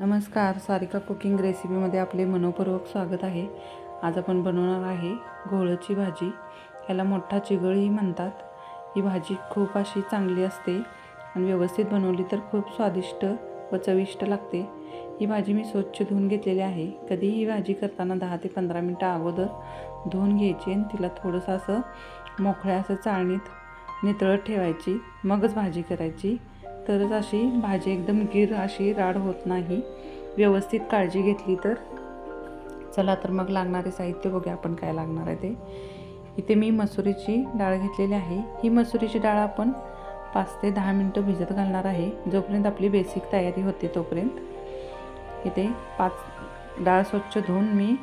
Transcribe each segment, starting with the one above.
नमस्कार सारिका कुकिंग रेसिपीमध्ये आपले मनोपूर्वक स्वागत आहे. आज आपण बनवणार आहे घोळची भाजी. ह्याला मोठा चिगळही म्हणतात. ही भाजी खूप अशी चांगली असते आणि व्यवस्थित बनवली तर खूप स्वादिष्ट व चविष्ट लागते. ही भाजी मी स्वच्छ धुवून घेतलेली आहे. कधीही ही भाजी करताना दहा ते पंधरा मिनटं अगोदर धुवून घ्यायची आणि तिला थोडंसं असं मोकळ्या असं चाळणीत नितळत ठेवायची. मगच भाजी करायची. तरच अशी भाजी एकदम गिर अशी राड होत नाही. व्यवस्थित काळजी घेतली तर. चला तर मग लागणारे साहित्य बघूया आपण काय लागणार आहे ते. इथे मी मसुरीची डाळ घेतलेली आहे. ही मसुरीची डाळ आपण पाच ते दहा मिनटं भिजत घालणार आहे. जोपर्यंत आपली बेसिक तयारी होते तोपर्यंत. इथे पाच डाळ स्वच्छ धुवून मी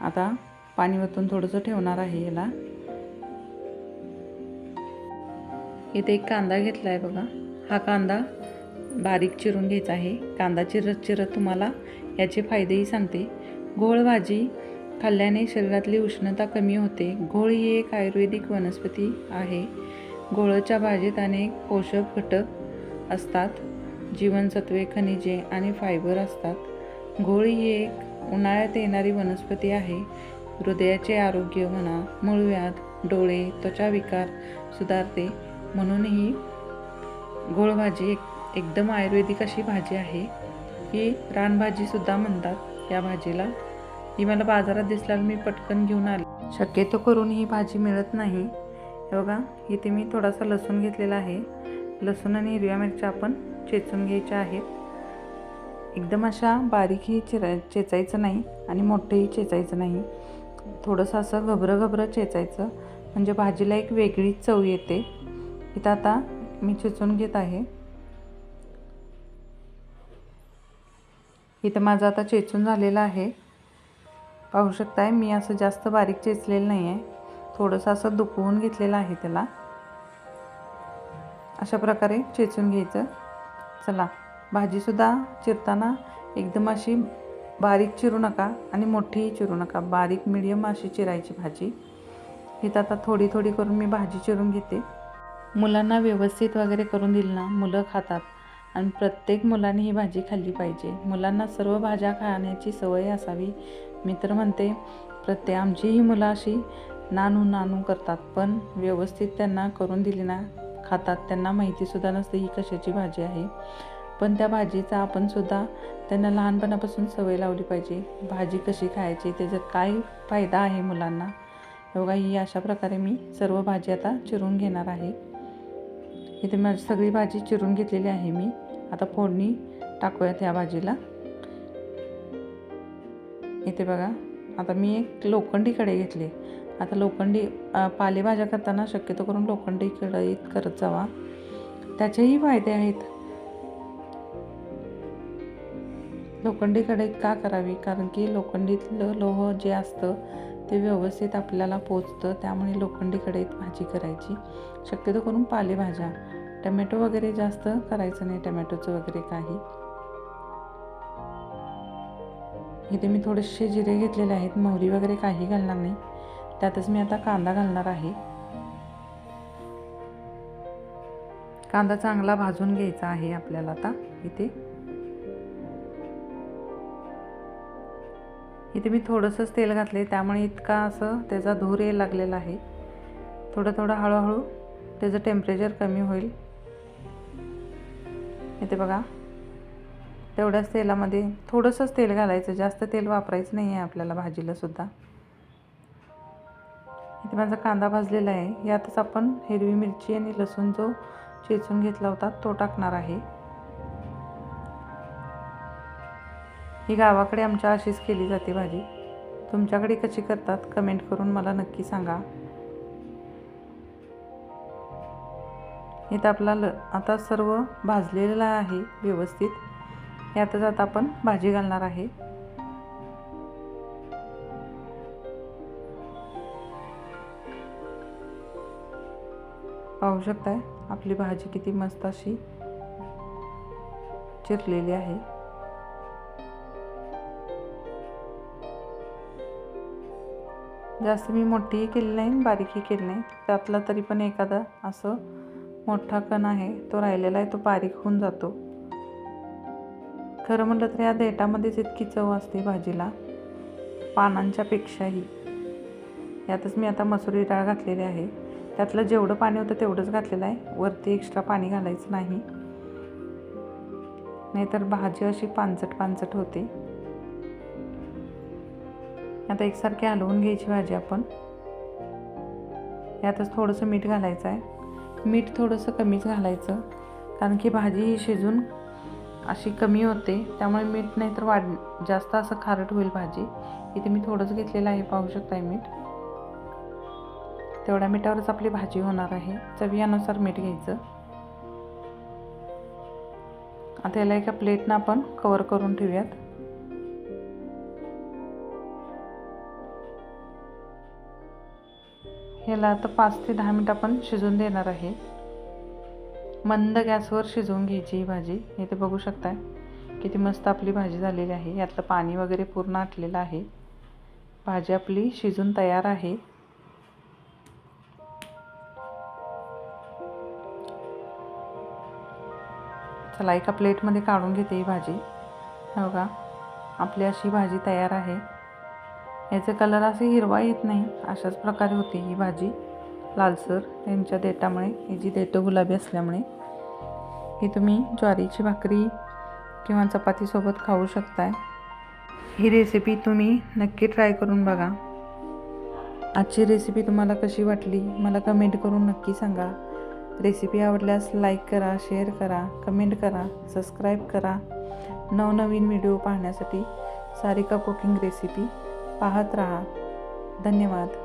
आता पाणी वतून थोडंसं ठेवणार आहे याला. इथे एक कांदा घेतला आहे बघा. हा कांदा बारीक चिरून घ्यायचा आहे. कांदा चिरत चिरत तुम्हाला याचे फायदेही सांगते. घोळ भाजी खाल्ल्याने शरीरातली उष्णता कमी होते. घोळ ही एक आयुर्वेदिक वनस्पती आहे. घोळच्या भाजीत अनेक पोषक घटक असतात. जीवनसत्वे खनिजे आणि फायबर असतात. घोळ ही एक उन्हाळ्यात येणारी वनस्पती आहे. हृदयाचे आरोग्य म्हणा मूळव्याध डोळे त्वचा विकार सुधारते. म्हणूनही गोळ भाजी एक एकदम आयुर्वेदिक अशी भाजी आहे ही रानभाजीसुद्धा म्हणतात या भाजीला. ही मला बाजारात दिसल्यावर मी पटकन घेऊन आले. शक्यतो करून ही भाजी मिळत नाही. हे बघा इथे मी थोडासा लसूण घेतलेला आहे. लसूण आणि हिरव्या मिरच्या आपण चेचून घ्यायच्या आहेत. एकदम अशा बारीकही चिरा चेचायचं नाही आणि मोठंही चेचायचं नाही. थोडंसं असं घबरं घबरं चेचायचं. म्हणजे भाजीला एक वेगळीच चव येते. इथं आता मी चिचून घेत आहे. इथं माझं आता चेचून झालेलं आहे. पाहू शकताय मी असं जास्त बारीक चेचलेलं नाही आहे थोडंसं असं दुखवून घेतलेलं आहे त्याला. अशा प्रकारे चेचून घ्यायचं. चला भाजीसुद्धा चिरताना एकदम अशी बारीक चिरू नका आणि मोठीही चिरू नका. बारीक मिडियम अशी चिरायची भाजी. इथं आता थोडी थोडी करून मी भाजी चिरून घेते. मुलांना व्यवस्थित वगैरे करून दिली ना मुलं खातात. आणि प्रत्येक मुलाने ही भाजी खाल्ली पाहिजे. मुलांना सर्व भाज्या खाण्याची सवय असावी. मी तर म्हणते प्रत्येक आमचीही मुलं अशी नानू नानू करतात. पण व्यवस्थित त्यांना करून दिली ना खातात. त्यांना माहितीसुद्धा नसते ही कशाची भाजी आहे. पण त्या भाजीचा आपण सुद्धा त्यांना लहानपणापासून सवय लावली पाहिजे. भाजी कशी खायची त्याच्यात काय फायदा आहे मुलांना? बघा ही अशा प्रकारे मी सर्व भाजी आता चिरून घेणार आहे. इथे माझी सगळी भाजी चिरून घेतलेली आहे मी. आता फोडणी टाकूयात ह्या भाजीला. इथे बघा आता मी एक लोखंडी कढई घेतली. आता लोखंडी पालेभाज्या करताना शक्यतो करून लोखंडी कढईत करत जावा. त्याचेही फायदे आहेत. लोखंडी कढईत का करावी? कारण की लोखंडीतलं लोह जे असतं ते व्यवस्थित आपल्याला पोचतं त्यामुळे लोखंडी कढईत भाजी करायची. शक्यतो करून पालेभाज्या. टमॅटो वगैरे जास्त करायचं नाही टमॅटोचं वगैरे काही. इथे मी थोडेसे जिरे घेतलेले आहेत मोहरी वगैरे काही घालणार नाही. त्यातच मी आता कांदा घालणार आहे. कांदा चांगला भाजून घ्यायचा आहे आपल्याला आता इथे. इथे मी थोडंसंच तेल घातले त्यामुळे इतका असं त्याचा धूर यायला लागलेला आहे. थोडं थोडं हळूहळू त्याचं टेम्परेचर कमी होईल. इथे बघा तेवढ्याच तेलामध्ये थोडंसंच तेल घालायचं जास्त तेल वापरायचं नाही आहे आपल्याला भाजीला सुद्धा. इथे माझा कांदा भाजलेला आहे. यातच आपण हिरवी मिरची आणि लसूण जो चेचून घेतला होता तो टाकणार आहे. ही गावाकडे आमच्या अशीच केली जाते भाजी. तुमच्याकडे कशी करतात कमेंट करून मला नक्की सांगा. इथं आपला ल आता सर्व भाजलेलं आहे व्यवस्थित. यातच आता आपण भाजी घालणार आहे. पाहू शकताय आपली भाजी किती मस्त अशी चिरलेली आहे. जास्त मी मोठीही केली नाही बारीकही केली नाही. त्यातला तरी पण एखादा असं मोठा कण आहे तो राहिलेला आहे तो बारीक होऊन जातो. खरं म्हटलं तर या देठामध्येच इतकी चव असते भाजीला. पानांच्या पेक्षाही. यातच मी आता मसुरी डाळ घातलेली आहे. त्यातलं जेवढं पाणी होतं तेवढंच घातलेलं आहे. वरती एक्स्ट्रा पाणी घालायचं नाही. नाहीतर भाजी अशी पानचट पानचट होते. आता एकसारखी हलवून घ्यायची भाजी आपण. यातच थोडंसं मीठ घालायचं आहे. मीठ थोडंसं कमीच घालायचं. कारण की भाजी ही शिजून अशी कमी होते. त्यामुळे मीठ नाही तर वाढ जास्त असं खारट होईल भाजी. इथे मी थोडंच घेतलेलं आहे पाहू शकताय मीठ. तेवढ्या मिठावरच आपली भाजी होणार आहे. चवीनुसार मीठ घ्यायचं. आता याला एका प्लेटनं आपण कवर करून ठेवूयात. ह्याला आता पाच ते दहा मिनटं आपण शिजून देणार आहे. मंद गॅसवर शिजवून घ्यायची ही भाजी. इथे बघू शकताय. किती मस्त आपली भाजी झालेली आहे. यातलं पाणी वगैरे पूर्ण आटलेलं आहे. भाजी आपली शिजून तयार आहे. चला एका प्लेटमध्ये काढून घेते ही भाजी. हो का आपली अशी भाजी तयार आहे. याचे कलर असे हिरवा येत नाही. अशाच प्रकारे होती ही भाजी. लालसर त्यांच्या देठामुळे ही जी देठं गुलाबी असल्यामुळे ही तुम्ही ज्वारीची भाकरी किंवा चपातीसोबत खाऊ शकताय. ही रेसिपी तुम्ही नक्की ट्राय करून बघा. आजची रेसिपी तुम्हाला कशी वाटली मला कमेंट करून नक्की सांगा. रेसिपी आवडल्यास लाईक करा शेअर करा कमेंट करा सबस्क्राईब करा. नवनवीन व्हिडिओ पाहण्यासाठी सारिका कुकिंग रेसिपी पाहत राहा. धन्यवाद.